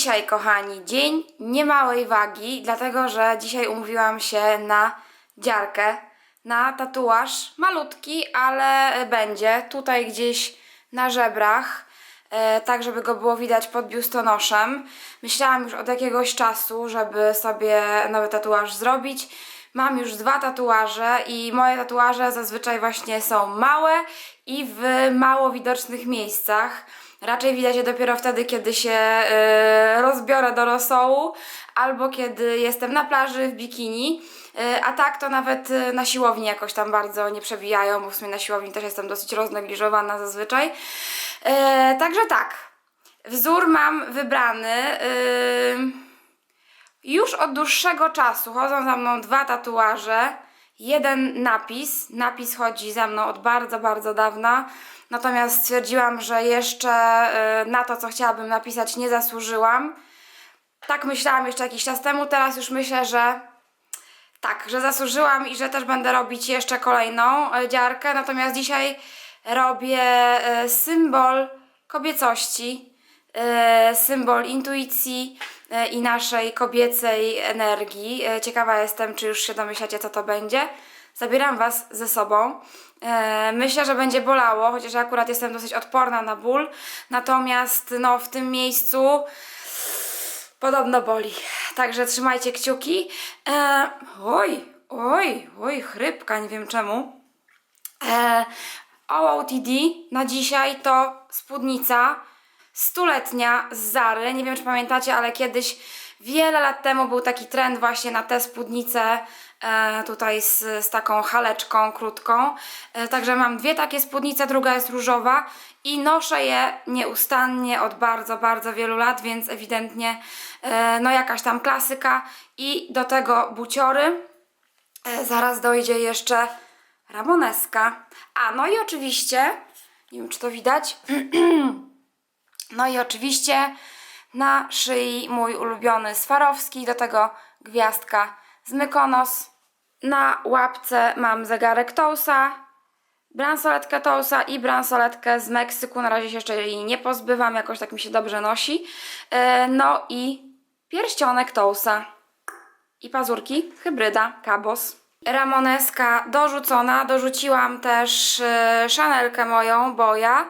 Dzisiaj, kochani, dzień niemałej wagi, dlatego że dzisiaj umówiłam się na dziarkę, na tatuaż. Malutki, ale będzie tutaj gdzieś na żebrach, e, tak żeby go było widać pod biustonoszem. Myślałam już od jakiegoś czasu, żeby sobie nowy tatuaż zrobić. Mam już dwa tatuaże i moje tatuaże zazwyczaj właśnie są małe i w mało widocznych miejscach. Raczej widać je dopiero wtedy, kiedy się e, rozbiorę do rosołu albo kiedy jestem na plaży w bikini. E, a tak to nawet e, na siłowni jakoś tam bardzo nie przebijają, bo w sumie na siłowni też jestem dosyć roznegliżowana zazwyczaj. Także tak, wzór mam wybrany. Już od dłuższego czasu chodzą za mną dwa tatuaże, jeden napis. Napis chodzi za mną od bardzo, bardzo dawna. Natomiast stwierdziłam, że jeszcze y, na to, co chciałabym napisać, nie zasłużyłam. Tak myślałam jeszcze jakiś czas temu, teraz już myślę, że tak, że zasłużyłam i że też będę robić jeszcze kolejną e, dziarkę. Natomiast dzisiaj robię e, symbol kobiecości, symbol intuicji i naszej kobiecej energii. E, Ciekawa jestem, czy już się domyślacie, co to będzie. Zabieram Was ze sobą. E, Myślę, że będzie bolało, chociaż ja akurat jestem dosyć odporna na ból. Natomiast no, w tym miejscu Podobno boli. Także trzymajcie kciuki. E, oj, oj, oj, chrypka, nie wiem czemu. E, OOTD na dzisiaj to spódnica stuletnia z Zary. Nie wiem, czy pamiętacie, ale kiedyś, wiele lat temu był taki trend właśnie na te spódnice e, tutaj z, z taką haleczką krótką. E, także mam dwie takie spódnice, druga jest różowa i noszę je nieustannie od bardzo, bardzo wielu lat, więc ewidentnie e, no jakaś tam klasyka i do tego buciory. Zaraz dojdzie jeszcze ramoneska. A, no i oczywiście, nie wiem czy to widać, no i oczywiście na szyi mój ulubiony Swarowski, do tego gwiazdka z Mykonos. Na łapce mam zegarek Tousa, bransoletkę Tousa i bransoletkę z Meksyku. Na razie się jeszcze jej nie pozbywam, jakoś tak mi się dobrze nosi. E, No i pierścionek Tousa i pazurki hybryda Cabos. Ramoneska dorzucona, dorzuciłam też e, Chanelkę moją, Boja.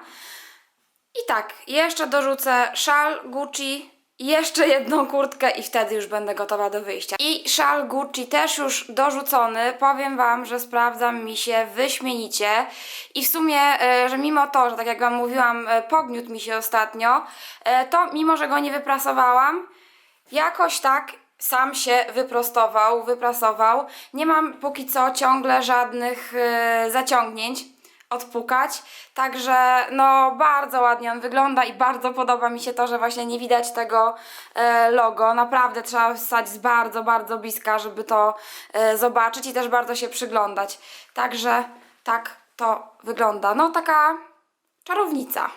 I tak, jeszcze dorzucę szal Gucci, jeszcze jedną kurtkę i wtedy już będę gotowa do wyjścia. I szal Gucci też już dorzucony. Powiem Wam, że sprawdzam mi się wyśmienicie. I w sumie, e, że mimo to, że tak jak Wam mówiłam, e, pogniótł mi się ostatnio, e, to mimo, że go nie wyprasowałam, jakoś tak sam się wyprostował, wyprasował. Nie mam póki co ciągle żadnych zaciągnięć odpukać. Także no bardzo ładnie on wygląda i bardzo podoba mi się to, że właśnie nie widać tego e, logo. Naprawdę trzeba stać z bardzo, bardzo bliska, żeby to e, zobaczyć i też bardzo się przyglądać. Także tak to wygląda. No taka czarownica.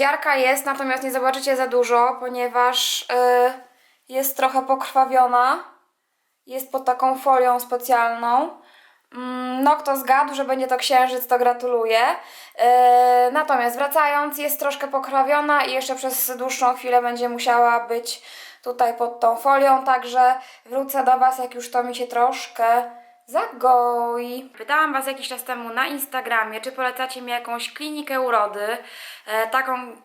Dziarka jest, natomiast nie zobaczycie za dużo, ponieważ e, jest trochę pokrwawiona. Jest pod taką folią specjalną. Mm, No, kto zgadł, że będzie to księżyc, to gratuluję. E, natomiast wracając, jest troszkę pokrwawiona i jeszcze przez dłuższą chwilę będzie musiała być tutaj pod tą folią, także wrócę do Was, jak już to mi się troszkę zagoi. Pytałam Was jakiś czas temu na Instagramie, czy polecacie mi jakąś klinikę urody, e, taką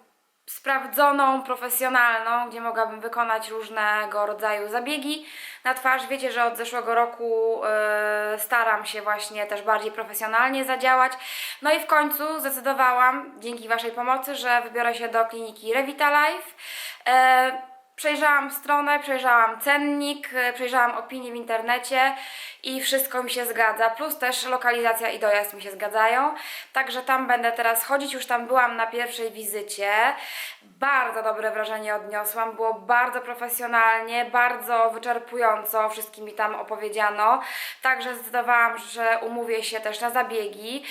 sprawdzoną, profesjonalną, gdzie mogłabym wykonać różnego rodzaju zabiegi na twarz. Wiecie, że od zeszłego roku e, staram się właśnie też bardziej profesjonalnie zadziałać. No i w końcu zdecydowałam, dzięki Waszej pomocy, że wybiorę się do kliniki Revitalife. E, Przejrzałam stronę, przejrzałam cennik, e, przejrzałam opinie w internecie i wszystko mi się zgadza. Plus też lokalizacja i dojazd mi się zgadzają. Także tam będę teraz chodzić. Już tam byłam na pierwszej wizycie. Bardzo dobre wrażenie odniosłam. Było bardzo profesjonalnie, bardzo wyczerpująco. Wszystkim mi tam opowiedziano. Także zdecydowałam, że umówię się też na zabiegi.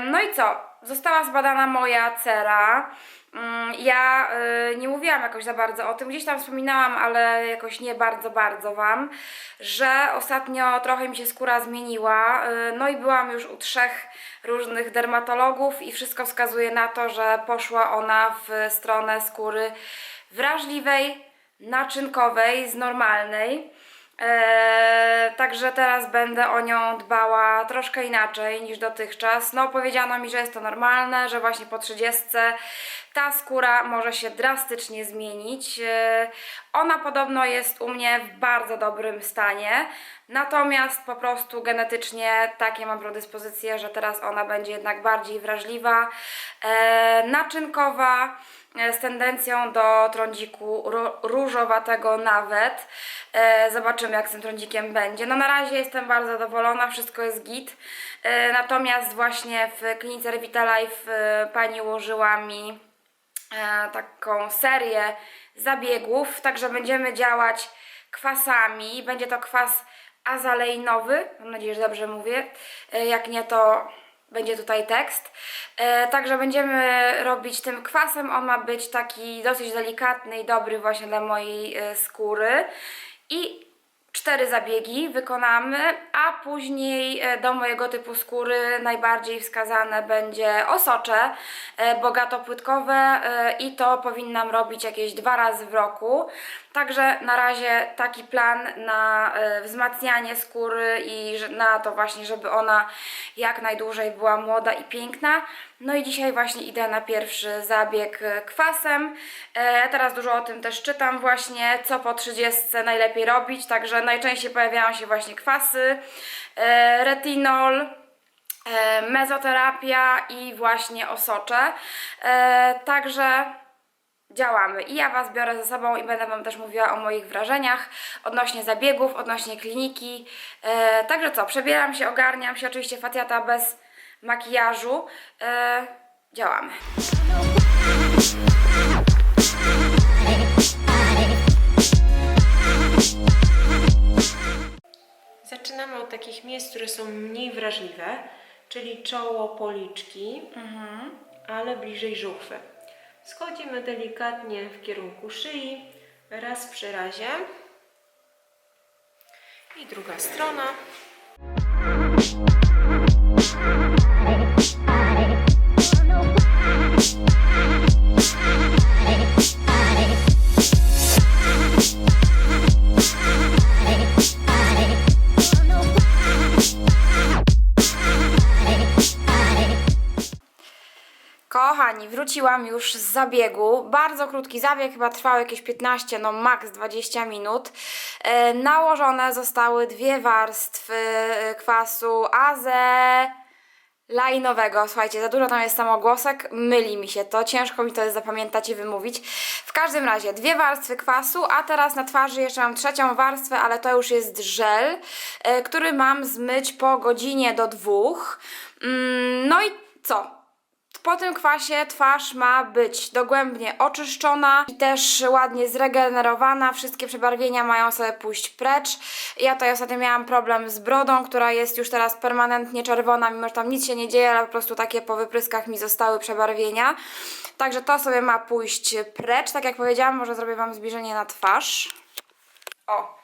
No i co? Została zbadana moja cera. Mm, Ja y, nie mówiłam jakoś za bardzo o tym, gdzieś tam wspominałam, ale jakoś nie bardzo, bardzo Wam, że ostatnio trochę mi się skóra zmieniła. y, No i byłam już u trzech różnych dermatologów i wszystko wskazuje na to, że poszła ona w stronę skóry wrażliwej, naczynkowej, z normalnej. Eee, także teraz będę o nią dbała troszkę inaczej niż dotychczas. No, powiedziano mi, że jest to normalne, że właśnie po 30 ta skóra może się drastycznie zmienić. Eee, ona podobno jest u mnie w bardzo dobrym stanie, natomiast po prostu genetycznie takie mam predyspozycje, że teraz ona będzie jednak bardziej wrażliwa, eee, naczynkowa e, z tendencją do trądziku różowatego nawet. E, zobaczymy jak z tym trądzikiem będzie. No na razie jestem bardzo zadowolona, wszystko jest git. E, natomiast właśnie w klinice Revitalife e, pani ułożyła mi e, taką serię zabiegów, także będziemy działać kwasami. Będzie to kwas azaleinowy, mam nadzieję, że dobrze mówię. E, Jak nie, to będzie tutaj tekst. E, także będziemy robić tym kwasem. On ma być taki dosyć delikatny i dobry właśnie dla mojej e, skóry. I cztery zabiegi wykonamy, a później e, do mojego typu skóry najbardziej wskazane będzie osocze e, bogato-płytkowe e, i to powinnam robić jakieś dwa razy w roku. Także na razie taki plan na wzmacnianie skóry i na to właśnie, żeby ona jak najdłużej była młoda i piękna. No i dzisiaj właśnie idę na pierwszy zabieg e, kwasem. E, teraz dużo o tym też czytam właśnie, co po 30 najlepiej robić, także najczęściej pojawiają się właśnie kwasy, e, retinol, mezoterapia i właśnie osocze. Także działamy. I ja Was biorę ze sobą i będę Wam też mówiła o moich wrażeniach odnośnie zabiegów, odnośnie kliniki. Także co, przebieram się, ogarniam się, oczywiście facjata bez makijażu. E, działamy. Zaczynamy od takich miejsc, które są mniej wrażliwe, czyli czoło, policzki, ale bliżej żuchwy. Schodzimy delikatnie w kierunku szyi, raz przy razie i druga strona. Wróciłam już z zabiegu. Bardzo krótki zabieg, chyba trwał jakieś 15, no max 20 minut. E, nałożone zostały dwie warstwy e, kwasu aze lajnowego. Słuchajcie, za dużo tam jest samogłosek, myli mi się to, ciężko mi to jest zapamiętać i wymówić. W każdym razie dwie warstwy kwasu, a teraz na twarzy jeszcze mam trzecią warstwę, ale to już jest żel, e, który mam zmyć po godzinie do dwóch. Mm, No i co? Po tym kwasie twarz ma być dogłębnie oczyszczona i też ładnie zregenerowana. Wszystkie przebarwienia mają sobie pójść precz. Ja tutaj ostatnio miałam problem z brodą, która jest już teraz permanentnie czerwona, mimo że tam nic się nie dzieje, ale po prostu takie po wypryskach mi zostały przebarwienia. Także to sobie ma pójść precz. Tak jak powiedziałam, może zrobię Wam zbliżenie na twarz. O,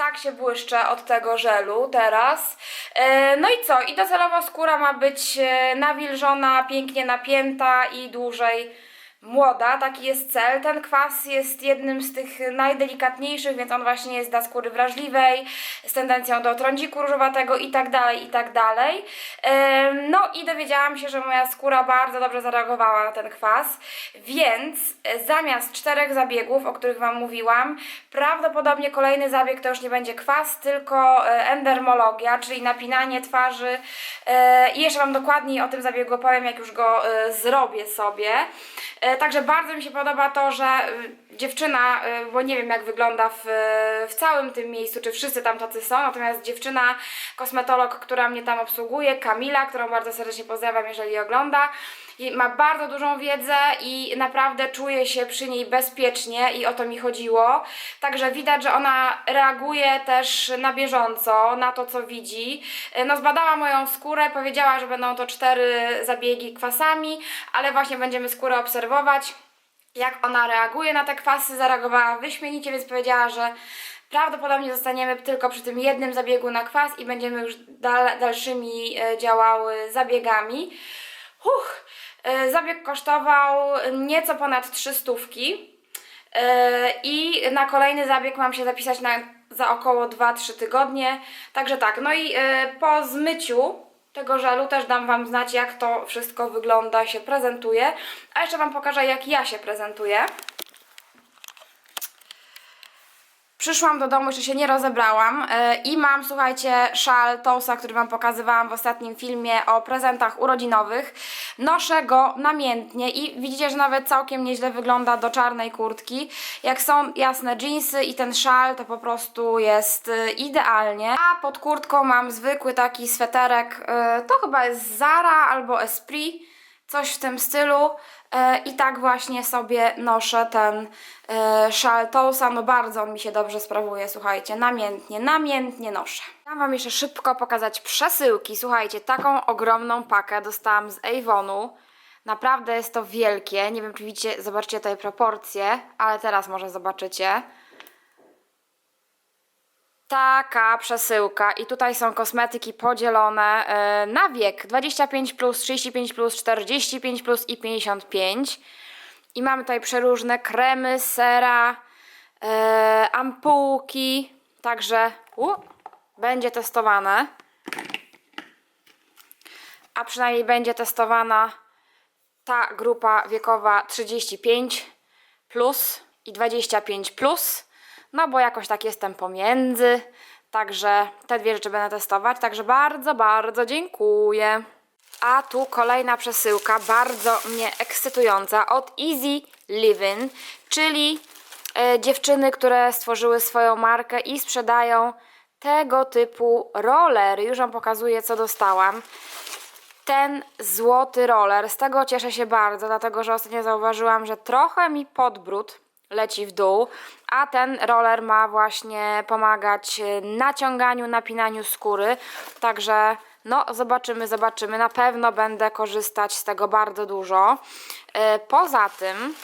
tak się błyszczę od tego żelu teraz. E, No i co? I docelowo skóra ma być e, nawilżona, pięknie napięta i dłużej młoda, taki jest cel. Ten kwas jest jednym z tych najdelikatniejszych, więc on właśnie jest dla skóry wrażliwej, z tendencją do trądziku różowatego i tak dalej, i tak dalej. No i dowiedziałam się, że moja skóra bardzo dobrze zareagowała na ten kwas, więc e, zamiast czterech zabiegów, o których Wam mówiłam, prawdopodobnie kolejny zabieg to już nie będzie kwas, tylko e, endermologia, czyli napinanie twarzy. E, I jeszcze Wam dokładniej o tym zabiegu opowiem, jak już go zrobię sobie. E, Także bardzo mi się podoba to, że e, dziewczyna, e, bo nie wiem jak wygląda w, w całym tym miejscu, czy wszyscy tam tacy są, natomiast dziewczyna, kosmetolog, która mnie tam obsługuje, Kamila, którą bardzo serdecznie pozdrawiam, jeżeli ogląda, ma bardzo dużą wiedzę i naprawdę czuję się przy niej bezpiecznie i o to mi chodziło. Także widać, że ona reaguje też na bieżąco na to, co widzi. E, No, zbadała moją skórę, powiedziała, że będą to cztery zabiegi kwasami, ale właśnie będziemy skórę obserwować jak ona reaguje na te kwasy, zareagowała wyśmienicie, więc powiedziała, że prawdopodobnie zostaniemy tylko przy tym jednym zabiegu na kwas i będziemy już dal, dalszymi e, działały zabiegami. Huch, e, zabieg kosztował nieco ponad 300 e, i na kolejny zabieg mam się zapisać na, za około 2-3 tygodnie. Także tak, no i e, po zmyciu tego żelu też dam Wam znać, jak to wszystko wygląda, się prezentuje. A jeszcze Wam pokażę, jak ja się prezentuję. Przyszłam do domu, jeszcze się nie rozebrałam yy, i mam, słuchajcie, szal Tousa, który Wam pokazywałam w ostatnim filmie o prezentach urodzinowych. Noszę go namiętnie i widzicie, że nawet całkiem nieźle wygląda do czarnej kurtki. Jak są jasne jeansy i ten szal, to po prostu jest yy, idealnie. A pod kurtką mam zwykły taki sweterek, yy, to chyba jest Zara albo Esprit coś w tym stylu. E, i tak właśnie sobie noszę ten e, szal Tousa, no bardzo on mi się dobrze sprawuje, słuchajcie, namiętnie, namiętnie noszę. Chciałam Wam jeszcze szybko pokazać przesyłki, słuchajcie, taką ogromną pakę dostałam z Avonu, naprawdę jest to wielkie, nie wiem czy widzicie, zobaczcie tutaj proporcje, ale teraz może zobaczycie. Taka przesyłka i tutaj są kosmetyki podzielone e, na wiek 25, 35, 45 i 55. I mamy tutaj przeróżne kremy, sera, e, ampułki, także u, będzie testowane. A przynajmniej będzie testowana ta grupa wiekowa 35 plus i 25 plus. No bo jakoś tak jestem pomiędzy. Także te dwie rzeczy będę testować. Także bardzo, bardzo dziękuję. A tu kolejna przesyłka, bardzo mnie ekscytująca od Easy Living, czyli e, dziewczyny, które stworzyły swoją markę i sprzedają tego typu rollery. Już Wam pokazuję, co dostałam ten złoty roller. Z tego cieszę się bardzo, dlatego że ostatnio zauważyłam, że trochę mi podbród leci w dół, a ten roller ma właśnie pomagać e, naciąganiu, napinaniu skóry. Także no zobaczymy, zobaczymy. Na pewno będę korzystać z tego bardzo dużo. E, Poza tym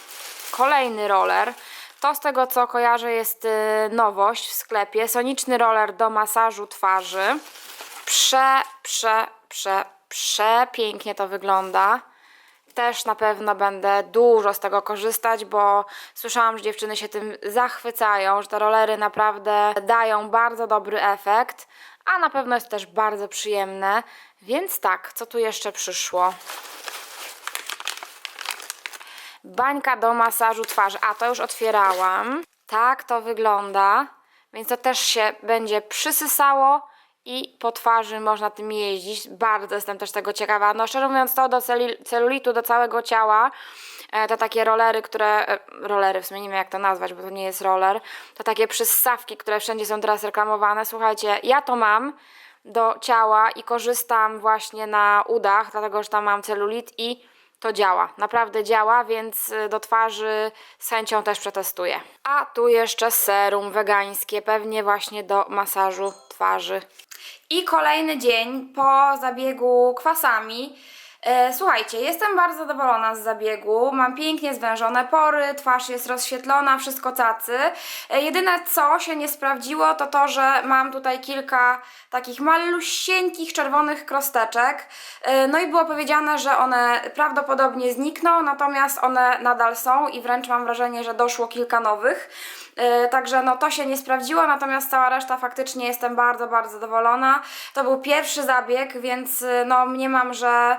kolejny roller. To z tego co kojarzę jest e, nowość w sklepie. Soniczny roller do masażu twarzy. Prze, prze, prze, przepięknie to wygląda. Też na pewno będę dużo z tego korzystać, bo słyszałam, że dziewczyny się tym zachwycają, że te rolery naprawdę dają bardzo dobry efekt, a na pewno jest też bardzo przyjemne. Więc tak, co tu jeszcze przyszło? Bańka do masażu twarzy. A, to już otwierałam. Tak to wygląda. Więc to też się będzie przysysało i po twarzy można tym jeździć. Bardzo jestem też tego ciekawa. No szczerze mówiąc to do celulitu, do całego ciała, e, to takie rolery, które... e, Rolery, w sumie nie wiem jak to nazwać, bo to nie jest roller. To takie przyssawki, które wszędzie są teraz reklamowane. Słuchajcie, ja to mam do ciała i korzystam właśnie na udach, dlatego że tam mam celulit i to działa, naprawdę działa, więc y, do twarzy z chęcią też przetestuję. A tu jeszcze serum wegańskie, pewnie właśnie do masażu twarzy. I kolejny dzień po zabiegu kwasami. E, słuchajcie, jestem bardzo zadowolona z zabiegu. Mam pięknie zwężone pory, twarz jest rozświetlona, wszystko cacy. E, jedyne co się nie sprawdziło, to to, że mam tutaj kilka takich malusieńkich czerwonych krosteczek. E, no i było powiedziane, że one prawdopodobnie znikną, natomiast one nadal są i wręcz mam wrażenie, że doszło kilka nowych. E, Także no to się nie sprawdziło, natomiast cała reszta faktycznie jestem bardzo, bardzo zadowolona. To był pierwszy zabieg, więc y, no mniemam, że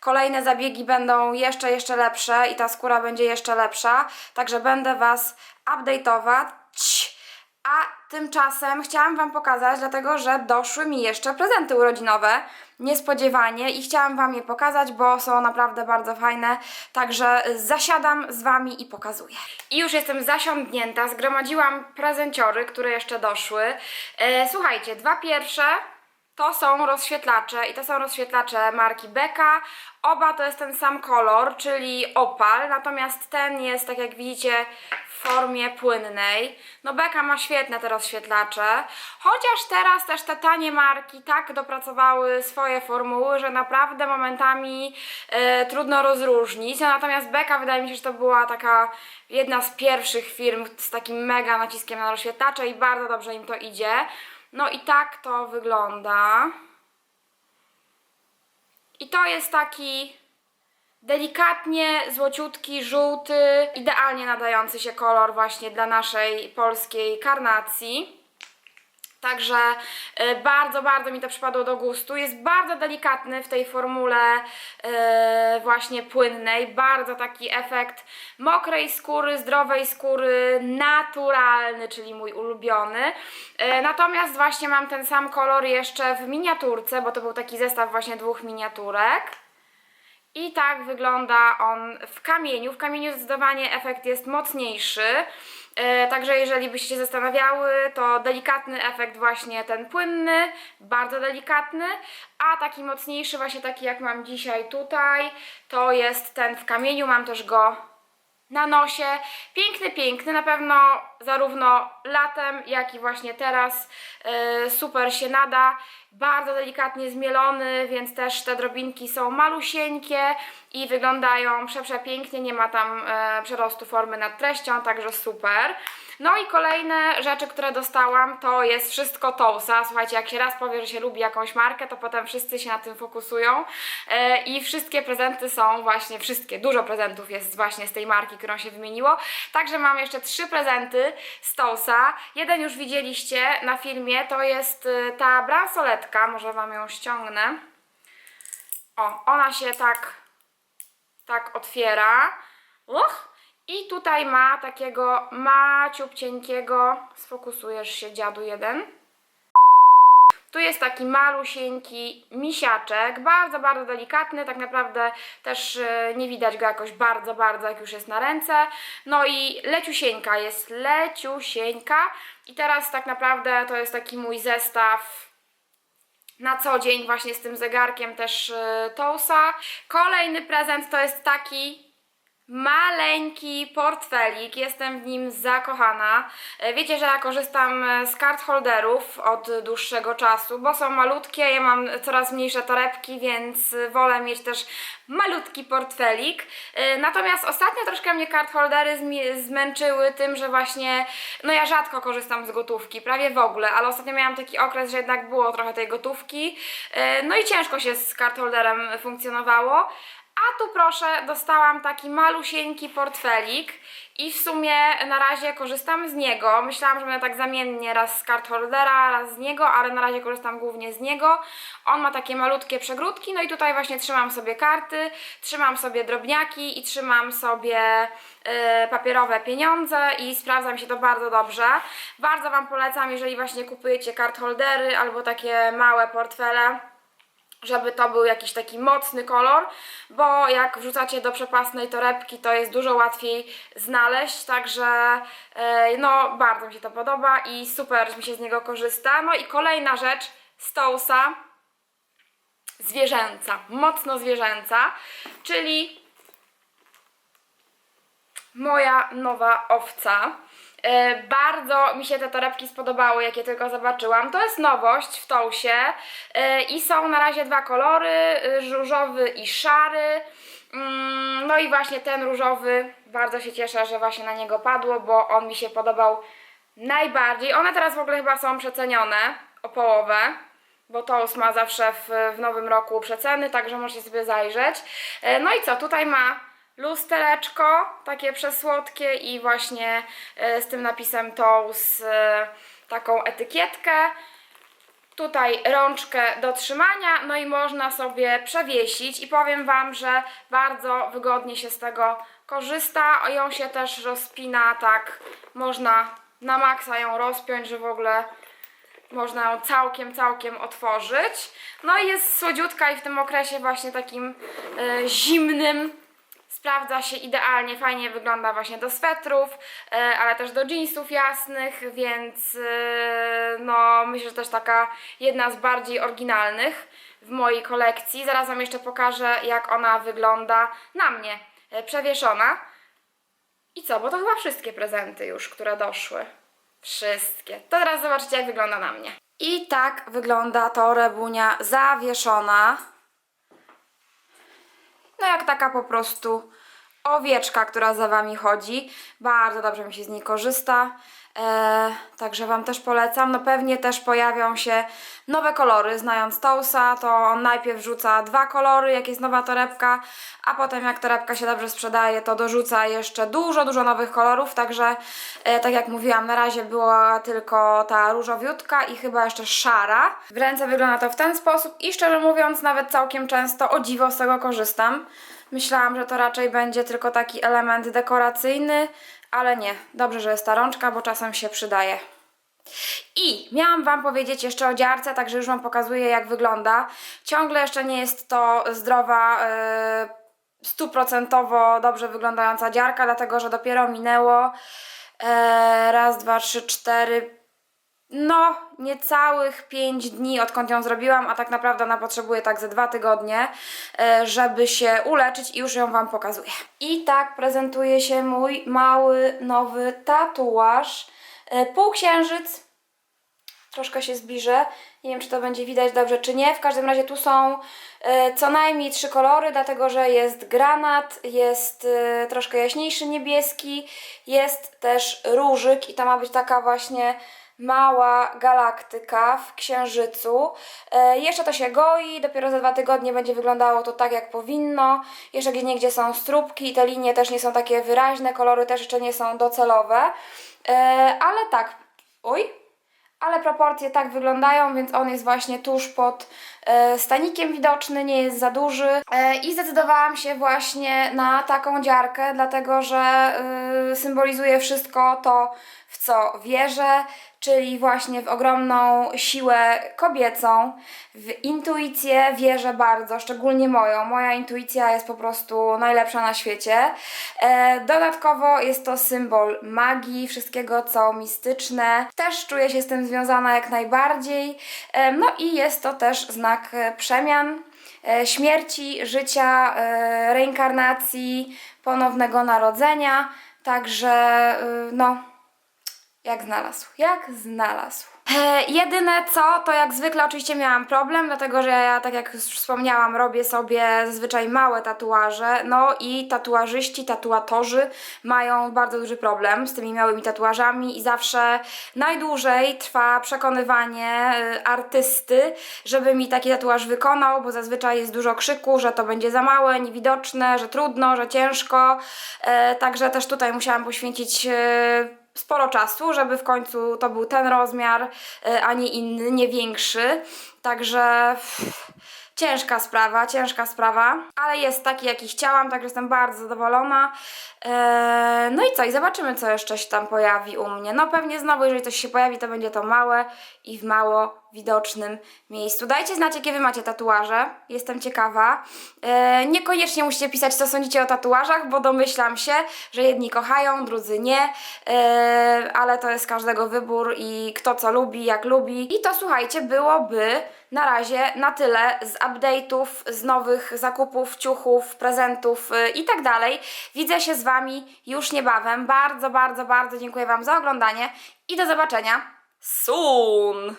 kolejne zabiegi będą jeszcze, jeszcze lepsze i ta skóra będzie jeszcze lepsza. Także będę Was update'ować. A tymczasem chciałam Wam pokazać, dlatego że doszły mi jeszcze prezenty urodzinowe niespodziewanie i chciałam Wam je pokazać, bo są naprawdę bardzo fajne. Także zasiadam z Wami i pokazuję. I już jestem zasiądnięta, zgromadziłam prezenciory, które jeszcze doszły. E, słuchajcie, dwa pierwsze to są rozświetlacze i to są rozświetlacze marki Beka. Oba to jest ten sam kolor, czyli opal, natomiast ten jest, tak jak widzicie, w formie płynnej. No Beka ma świetne te rozświetlacze, chociaż teraz też te tanie marki tak dopracowały swoje formuły, że naprawdę momentami e, trudno rozróżnić. No, natomiast Beka wydaje mi się, że to była taka jedna z pierwszych firm z takim mega naciskiem na rozświetlacze i bardzo dobrze im to idzie. No i tak to wygląda. I to jest taki delikatnie złociutki, żółty, idealnie nadający się kolor właśnie dla naszej polskiej karnacji. Także y, bardzo, bardzo mi to przypadło do gustu. Jest bardzo delikatny w tej formule y, właśnie płynnej. Bardzo taki efekt mokrej skóry, zdrowej skóry, naturalny, czyli mój ulubiony. Y, natomiast właśnie mam ten sam kolor jeszcze w miniaturce, bo to był taki zestaw właśnie dwóch miniaturek. I tak wygląda on w kamieniu. W kamieniu zdecydowanie efekt jest mocniejszy. E, także jeżeli byście się zastanawiały, to delikatny efekt właśnie ten płynny, bardzo delikatny, a taki mocniejszy właśnie taki jak mam dzisiaj tutaj, to jest ten w kamieniu. Mam też go na nosie. Piękny, piękny, na pewno zarówno latem, jak i właśnie teraz e, super się nada. Bardzo delikatnie zmielony, więc też te drobinki są malusieńkie i wyglądają prze, przepięknie, nie ma tam e, przerostu formy nad treścią, także super. No i kolejne rzeczy, które dostałam, to jest wszystko Tousa. Słuchajcie, jak się raz powie, że się lubi jakąś markę, to potem wszyscy się na tym fokusują e, i wszystkie prezenty są właśnie, wszystkie, dużo prezentów jest właśnie z tej marki, którą się wymieniło. Także mam jeszcze trzy prezenty z Tousa. Jeden już widzieliście na filmie, to jest y, ta bransoletka, może Wam ją ściągnę. O, ona się tak, tak otwiera. Uch. I tutaj ma takiego maciupcieńkiego, sfokusujesz się dziadu jeden. Tu jest taki malusieńki misiaczek, bardzo, bardzo delikatny, tak naprawdę też e, nie widać go jakoś bardzo, bardzo, jak już jest na ręce. No i leciusieńka jest, leciusieńka. I teraz tak naprawdę to jest taki mój zestaw na co dzień właśnie z tym zegarkiem też e, Tousa. Kolejny prezent to jest taki maleńki portfelik, jestem w nim zakochana. E, Wiecie, że ja korzystam e, z kart holderów od dłuższego czasu, bo są malutkie, ja mam coraz mniejsze torebki, więc e, wolę mieć też malutki portfelik. Natomiast ostatnio troszkę mnie kart holdery zmęczyły tym, że właśnie, no ja rzadko korzystam z gotówki, prawie w ogóle, ale ostatnio miałam taki okres, że jednak było trochę tej gotówki, no i ciężko się z kart holderem funkcjonowało. A tu proszę, dostałam taki malusieńki portfelik i w sumie na razie korzystam z niego. Myślałam, że będę tak zamiennie raz z kart holdera, raz z niego, ale na razie korzystam głównie z niego. On ma takie malutkie przegródki, no i tutaj właśnie trzymam sobie karty, trzymam sobie drobniaki i trzymam sobie y, papierowe pieniądze i sprawdza mi się to bardzo dobrze. Bardzo Wam polecam, jeżeli właśnie kupujecie kart holdery albo takie małe portfele żeby to był jakiś taki mocny kolor, bo jak wrzucacie do przepasnej torebki, to jest dużo łatwiej znaleźć, także e, no bardzo mi się to podoba i super mi się z niego korzysta. No i kolejna rzecz z Tousa, zwierzęca, mocno zwierzęca, czyli moja nowa owca. E, Bardzo mi się te torebki spodobały, jakie tylko zobaczyłam. To jest nowość w Tousie e, i są na razie dwa kolory, e, różowy i szary. Mm, No i właśnie ten różowy, bardzo się cieszę, że właśnie na niego padło, bo on mi się podobał najbardziej. One teraz w ogóle chyba są przecenione o połowę bo Toast ma zawsze w, w nowym roku przeceny, także możecie sobie zajrzeć. E, No i co, tutaj ma lustereczko, takie przesłodkie i właśnie e, z tym napisem Toast e, taką etykietkę. Tutaj rączkę do trzymania, no i można sobie przewiesić i powiem Wam, że bardzo wygodnie się z tego korzysta. Ją się też rozpina tak, można na maksa ją rozpiąć, że w ogóle można ją całkiem, całkiem otworzyć. No i jest słodziutka i w tym okresie właśnie takim e, zimnym sprawdza się idealnie, fajnie wygląda właśnie do swetrów, e, ale też do jeansów jasnych, więc e, no myślę, że też taka jedna z bardziej oryginalnych w mojej kolekcji. Zaraz Wam jeszcze pokażę, jak ona wygląda na mnie e, przewieszona. I co, bo to chyba wszystkie prezenty już, które doszły. Wszystkie. To teraz zobaczycie, jak wygląda na mnie. I tak wygląda torebunia zawieszona. No jak taka po prostu owieczka, która za wami chodzi. Bardzo dobrze mi się z niej korzysta. E, także wam też polecam. No pewnie też pojawią się nowe kolory. Znając Tousa, to on najpierw rzuca dwa kolory, jak jest nowa torebka, a potem jak torebka się dobrze sprzedaje, to dorzuca jeszcze dużo, dużo nowych kolorów. Także e, tak jak mówiłam, na razie była tylko ta różowiutka i chyba jeszcze szara. W ręce wygląda to w ten sposób i szczerze mówiąc, nawet całkiem często o dziwo z tego korzystam. Myślałam, że to raczej będzie tylko taki element dekoracyjny, ale nie. Dobrze, że jest ta rączka, bo czasem się przydaje. I miałam Wam powiedzieć jeszcze o dziarce, także już Wam pokazuję jak wygląda. Ciągle jeszcze nie jest to zdrowa, e, stuprocentowo dobrze wyglądająca dziarka, dlatego że dopiero minęło e, raz, dwa, trzy, cztery, no, niecałych 5 dni odkąd ją zrobiłam, a tak naprawdę ona potrzebuje tak ze dwa tygodnie, e, żeby się uleczyć i już ją Wam pokazuję. I tak prezentuje się mój mały, nowy tatuaż. E, Półksiężyc. Troszkę się zbliżę. Nie wiem, czy to będzie widać dobrze, czy nie. W każdym razie tu są e, co najmniej trzy kolory, dlatego że jest granat, jest troszkę jaśniejszy niebieski, jest też różyk i to ma być taka właśnie mała galaktyka w księżycu. E, jeszcze to się goi, dopiero za dwa tygodnie będzie wyglądało to tak jak powinno. Jeszcze gdzie niegdzie są stróbki, te linie też nie są takie wyraźne, kolory też jeszcze nie są docelowe. E, ale tak, oj, ale proporcje tak wyglądają, więc on jest właśnie tuż pod stanikiem widoczny, nie jest za duży. E, I zdecydowałam się właśnie na taką dziarkę, dlatego że e, symbolizuje wszystko to, w co wierzę, czyli właśnie w ogromną siłę kobiecą, w intuicję wierzę bardzo, szczególnie moją. Moja intuicja jest po prostu najlepsza na świecie. E, dodatkowo jest to symbol magii, wszystkiego co mistyczne. Też czuję się z tym związana jak najbardziej. E, no i jest to też znak e, przemian. e, Śmierci, życia, e, reinkarnacji, ponownego narodzenia. Także, no, jak znalazł, jak znalazł. E, jedyne co, to jak zwykle oczywiście miałam problem, dlatego że ja, tak jak już wspomniałam, robię sobie zazwyczaj małe tatuaże, no i tatuażyści, tatuatorzy mają bardzo duży problem z tymi małymi tatuażami i zawsze najdłużej trwa przekonywanie y, artysty, żeby mi taki tatuaż wykonał, bo zazwyczaj jest dużo krzyku, że to będzie za małe, niewidoczne, że trudno, że ciężko, e, także też tutaj musiałam poświęcić e, sporo czasu, żeby w końcu to był ten rozmiar, e, a nie inny, nie większy. Także ciężka sprawa, ciężka sprawa, ale jest taki, jaki chciałam, także jestem bardzo zadowolona. E, no i co? I zobaczymy, co jeszcze się tam pojawi u mnie. No pewnie znowu, jeżeli coś się pojawi, to będzie to małe i w mało widocznym miejscu. Dajcie znać, jakie wy macie tatuaże. Jestem ciekawa. E, niekoniecznie musicie pisać, co sądzicie o tatuażach, bo domyślam się, że jedni kochają, drudzy nie. E, ale to jest każdego wybór i kto co lubi, jak lubi. I to słuchajcie, byłoby na razie na tyle z update'ów, z nowych zakupów, ciuchów, prezentów y, i tak dalej. Widzę się z Wami już niebawem. Bardzo, bardzo, bardzo dziękuję Wam za oglądanie i do zobaczenia soon!